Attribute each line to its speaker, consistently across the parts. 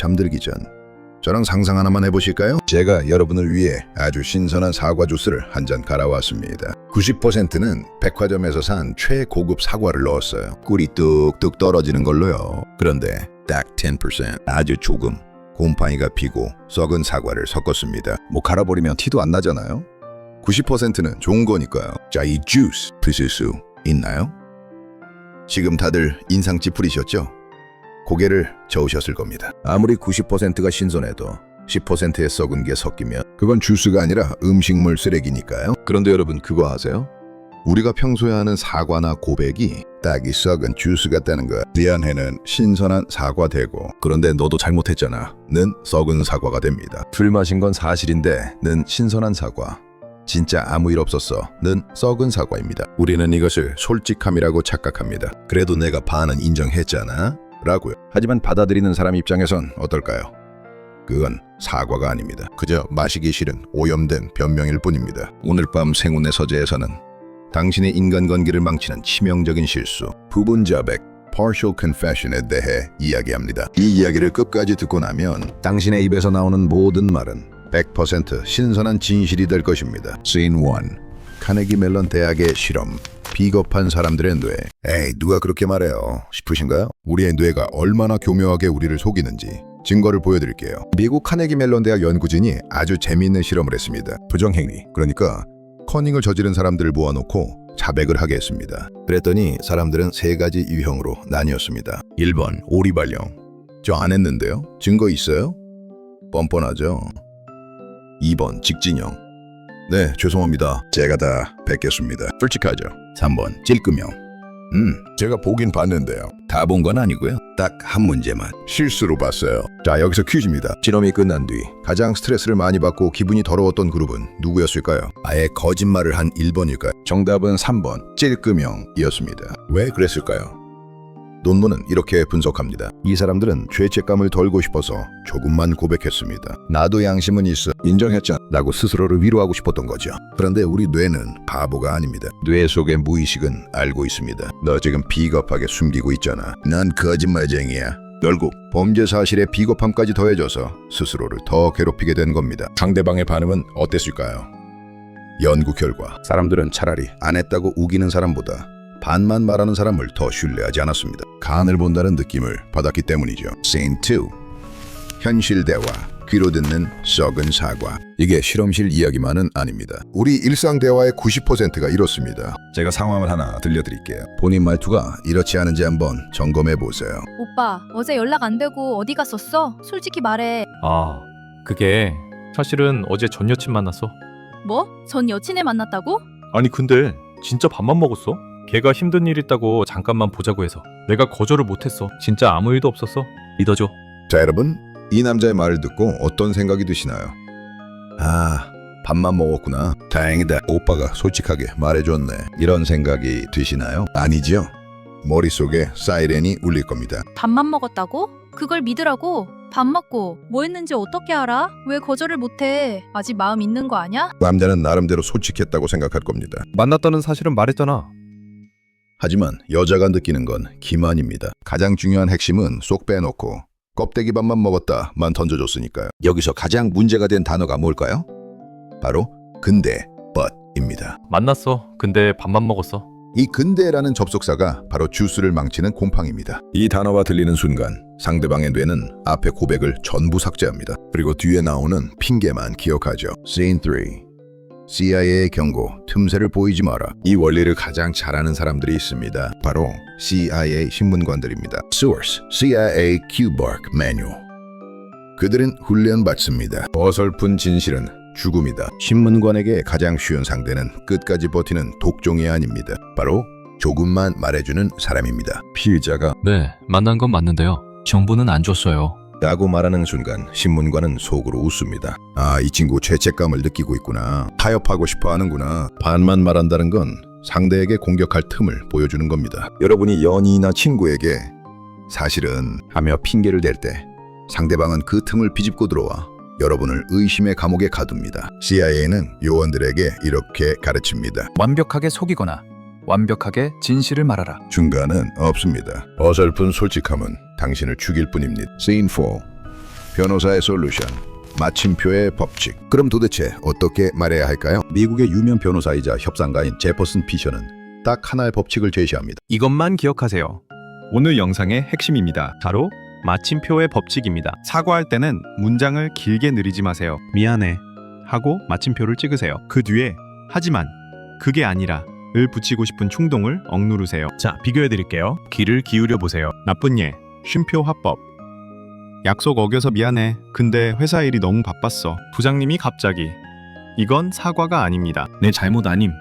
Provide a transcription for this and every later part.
Speaker 1: 잠들기 전 저랑 상상 하나만 해보실까요? 제가 여러분을 위해 아주 신선한 사과 주스를 한 잔 갈아왔습니다. 90%는 백화점에서 산 최고급 사과를 넣었어요. 꿀이 뚝뚝 떨어지는 걸로요. 그런데 딱 10% 아주 조금 곰팡이가 피고 썩은 사과를 섞었습니다. 뭐 갈아버리면 티도 안 나잖아요. 90%는 좋은 거니까요. 자, 이 주스 드실 수 있나요? 지금 다들 인상 찌푸리셨죠? 고개를 저으셨을 겁니다. 아무리 90%가 신선해도 10%의 썩은 게 섞이면 그건 주스가 아니라 음식물 쓰레기니까요. 그런데 여러분 그거 아세요? 우리가 평소에 하는 사과나 고백이 딱이 썩은 주스 같다는 거야. 미안해는 신선한 사과 되고 그런데 너도 잘못했잖아. 는 썩은 사과가 됩니다. 술 마신 건 사실인데 는 신선한 사과. 진짜 아무 일 없었어. 는 썩은 사과입니다. 우리는 이것을 솔직함이라고 착각합니다. 그래도 내가 반은 인정했잖아. 라고요. 하지만 받아들이는 사람 입장에선 어떨까요? 그건 사과가 아닙니다. 그저 마시기 싫은 오염된 변명일 뿐입니다. 오늘 밤 생운의 서재에서는 당신의 인간관계를 망치는 치명적인 실수, 부분 자백, partial confession에 대해 이야기합니다. 이 이야기를 끝까지 듣고 나면 당신의 입에서 나오는 모든 말은 100% 신선한 진실이 될 것입니다. Scene 1. 카네기 멜론 대학의 실험. 비겁한 사람들의 뇌. 에이, 누가 그렇게 말해요? 싶으신가요? 우리의 뇌가 얼마나 교묘하게 우리를 속이는지 증거를 보여드릴게요. 미국 카네기 멜론 대학 연구진이 아주 재미있는 실험을 했습니다. 부정행위, 그러니까 커닝을 저지른 사람들을 모아놓고 자백을 하게 했습니다. 그랬더니 사람들은 세 가지 유형으로 나뉘었습니다. 1번 오리발령. 저 안 했는데요. 증거 있어요? 뻔뻔하죠. 2번 직진형. 네, 죄송합니다. 제가 다 뵙겠습니다. 솔직하죠. 3번 찔끔형. 음, 제가 보긴 봤는데요. 다 본 건 아니고요. 딱 한 문제만 실수로 봤어요. 자, 여기서 퀴즈입니다. 실험이 끝난 뒤 가장 스트레스를 많이 받고 기분이 더러웠던 그룹은 누구였을까요? 아예 거짓말을 한 1번일까요? 정답은 3번 찔끔형이었습니다. 왜 그랬을까요? 논문은 이렇게 분석합니다. 이 사람들은 죄책감을 덜고 싶어서 조금만 고백했습니다. 나도 양심은 있어. 인정했잖아. 라고 스스로를 위로하고 싶었던 거죠. 그런데 우리 뇌는 바보가 아닙니다. 뇌 속의 무의식은 알고 있습니다. 너 지금 비겁하게 숨기고 있잖아. 난 거짓말쟁이야. 결국 범죄 사실에 비겁함까지 더해져서 스스로를 더 괴롭히게 된 겁니다. 상대방의 반응은 어땠을까요? 연구 결과 사람들은 차라리 안 했다고 우기는 사람보다 반만 말하는 사람을 더 신뢰하지 않았습니다. 간을 본다는 느낌을 받았기 때문이죠. Scene 2 현실 대화 귀로 듣는 썩은 사과 이게 실험실 이야기만은 아닙니다. 우리 일상 대화의 90%가 이렇습니다. 제가 상황을 하나 들려드릴게요. 본인 말투가 이렇지 않은지 한번 점검해 보세요.
Speaker 2: 오빠, 어제 연락 안 되고 어디 갔었어? 솔직히 말해.
Speaker 3: 아, 그게 사실은 어제 전 여친 만났어.
Speaker 2: 뭐? 전 여친을 만났다고?
Speaker 3: 아니 근데 진짜 밥만 먹었어? 걔가 힘든 일 있다고 잠깐만 보자고 해서 내가 거절을 못했어. 진짜 아무 일도 없었어. 믿어줘.
Speaker 1: 자 여러분 이 남자의 말을 듣고 어떤 생각이 드시나요? 아 밥만 먹었구나 다행이다 오빠가 솔직하게 말해줬네 이런 생각이 드시나요? 아니지요 머릿속에 사이렌이 울릴 겁니다
Speaker 2: 밥만 먹었다고? 그걸 믿으라고? 밥 먹고 뭐 했는지 어떻게 알아? 왜 거절을 못해? 아직 마음 있는 거 아냐?
Speaker 1: 남자는 나름대로 솔직했다고 생각할 겁니다
Speaker 3: 만났다는 사실은 말했잖아.
Speaker 1: 하지만 여자가 느끼는 건 기만입니다 가장 중요한 핵심은 쏙 빼놓고 껍데기 밥만 먹었다만 던져줬으니까요 여기서 가장 문제가 된 단어가 뭘까요? 바로 근데 but입니다
Speaker 3: 만났어. 근데 밥만 먹었어.
Speaker 1: 이 근대라는 접속사가 바로 주스를 망치는 곰팡입니다. 이 단어가 들리는 순간 상대방의 뇌는 앞에 고백을 전부 삭제합니다. 그리고 뒤에 나오는 핑계만 기억하죠. Scene 3 CIA의 경고, 틈새를 보이지 마라. 이 원리를 가장 잘하는 사람들이 있습니다. 바로 CIA 신문관들입니다. Source, CIA Q-Bark Manual. 그들은 훈련받습니다. 어설픈 진실은 죽음이다. 신문관에게 가장 쉬운 상대는 끝까지 버티는 독종이 아닙니다. 바로 조금만 말해주는 사람입니다. 피의자가
Speaker 4: 네, 만난 건 맞는데요. 정보는 안 줬어요.
Speaker 1: 라고 말하는 순간 신문관은 속으로 웃습니다. 아, 이 친구 죄책감을 느끼고 있구나. 타협하고 싶어 하는구나. 반만 말한다는 건 상대에게 공격할 틈을 보여주는 겁니다. 여러분이 연인이나 친구에게 사실은 하며 핑계를 댈 때 상대방은 그 틈을 비집고 들어와 여러분을 의심의 감옥에 가둡니다. CIA는 요원들에게 이렇게 가르칩니다.
Speaker 5: 완벽하게 속이거나 완벽하게 진실을 말하라.
Speaker 1: 중간은 없습니다. 어설픈 솔직함은 당신을 죽일 뿐입니다. Scene 4 변호사의 솔루션. 마침표의 법칙. 그럼 도대체 어떻게 말해야 할까요? 미국의 유명 변호사이자 협상가인 제퍼슨 피셔는 딱 하나의 법칙을 제시합니다.
Speaker 6: 이것만 기억하세요. 오늘 영상의 핵심입니다. 바로 마침표의 법칙입니다. 사과할 때는 문장을 길게 느리지 마세요. 미안해 하고 마침표를 찍으세요. 그 뒤에 하지만 그게 아니라 을 붙이고 싶은 충동을 억누르세요. 자, 비교해 드릴게요. 귀를 기울여 보세요. 나쁜 예, 쉼표 화법. 약속 어겨서 미안해. 근데 회사 일이 너무 바빴어. 부장님이 갑자기 이건 사과가 아닙니다. 내 잘못 아님.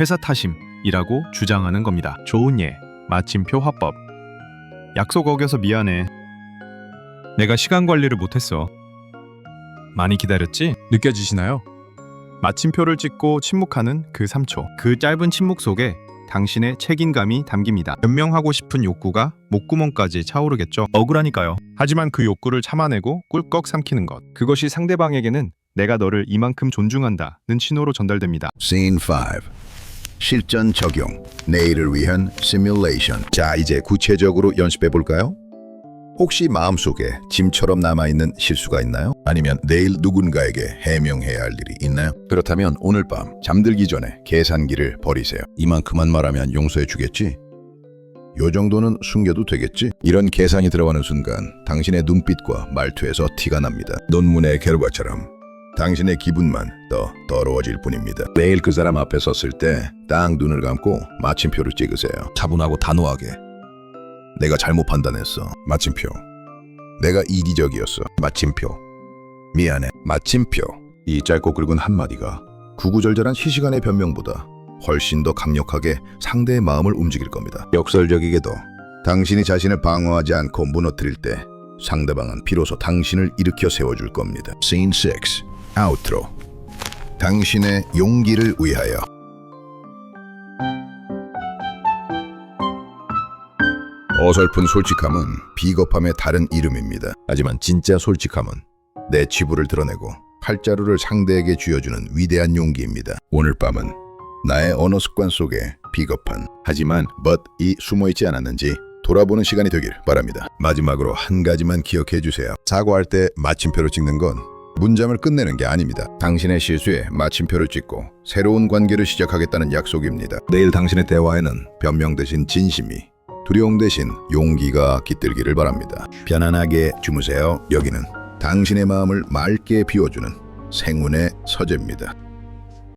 Speaker 6: 회사 탓임이라고 주장하는 겁니다. 좋은 예, 마침표 화법. 약속 어겨서 미안해. 내가 시간 관리를 못했어. 많이 기다렸지? 느껴지시나요? 마침표를 찍고 침묵하는 그 3초. 그 짧은 침묵 속에 당신의 책임감이 담깁니다. 변명하고 싶은 욕구가 목구멍까지 차오르겠죠. 억울하니까요. 하지만 그 욕구를 참아내고 꿀꺽 삼키는 것. 그것이 상대방에게는 내가 너를 이만큼 존중한다는 신호로 전달됩니다.
Speaker 1: Scene 5. 실전 적용. 내일을 위한 시뮬레이션. 자, 이제 구체적으로 연습해 볼까요? 혹시 마음속에 짐처럼 남아있는 실수가 있나요? 아니면 내일 누군가에게 해명해야 할 일이 있나요? 그렇다면 오늘 밤 잠들기 전에 계산기를 버리세요. 이만큼만 말하면 용서해 주겠지? 요 정도는 숨겨도 되겠지? 이런 계산이 들어가는 순간 당신의 눈빛과 말투에서 티가 납니다. 논문의 결과처럼 당신의 기분만 더 더러워질 뿐입니다. 내일 그 사람 앞에 섰을 때 딱 눈을 감고 마침표를 찍으세요. 차분하고 단호하게. 내가 잘못 판단했어. 마침표. 내가 이기적이었어. 마침표. 미안해. 마침표. 이 짧고 굵은 한마디가 구구절절한 시시간의 변명보다 훨씬 더 강력하게 상대의 마음을 움직일 겁니다. 역설적이게도 당신이 자신을 방어하지 않고 무너뜨릴 때 상대방은 비로소 당신을 일으켜 세워줄 겁니다. Scene 6. 아우트로. 당신의 용기를 위하여. 어설픈 솔직함은 비겁함의 다른 이름입니다. 하지만 진짜 솔직함은 내 치부를 드러내고 팔자루를 상대에게 쥐어주는 위대한 용기입니다. 오늘 밤은 나의 언어 습관 속에 비겁한 하지만 but이 숨어있지 않았는지 돌아보는 시간이 되길 바랍니다. 마지막으로 한 가지만 기억해 주세요. 사과할 때 마침표를 찍는 건 문장을 끝내는 게 아닙니다. 당신의 실수에 마침표를 찍고 새로운 관계를 시작하겠다는 약속입니다. 내일 당신의 대화에는 변명 대신 진심이 두려움 대신 용기가 깃들기를 바랍니다. 편안하게 주무세요. 여기는 당신의 마음을 맑게 비워주는 생운의 서재입니다.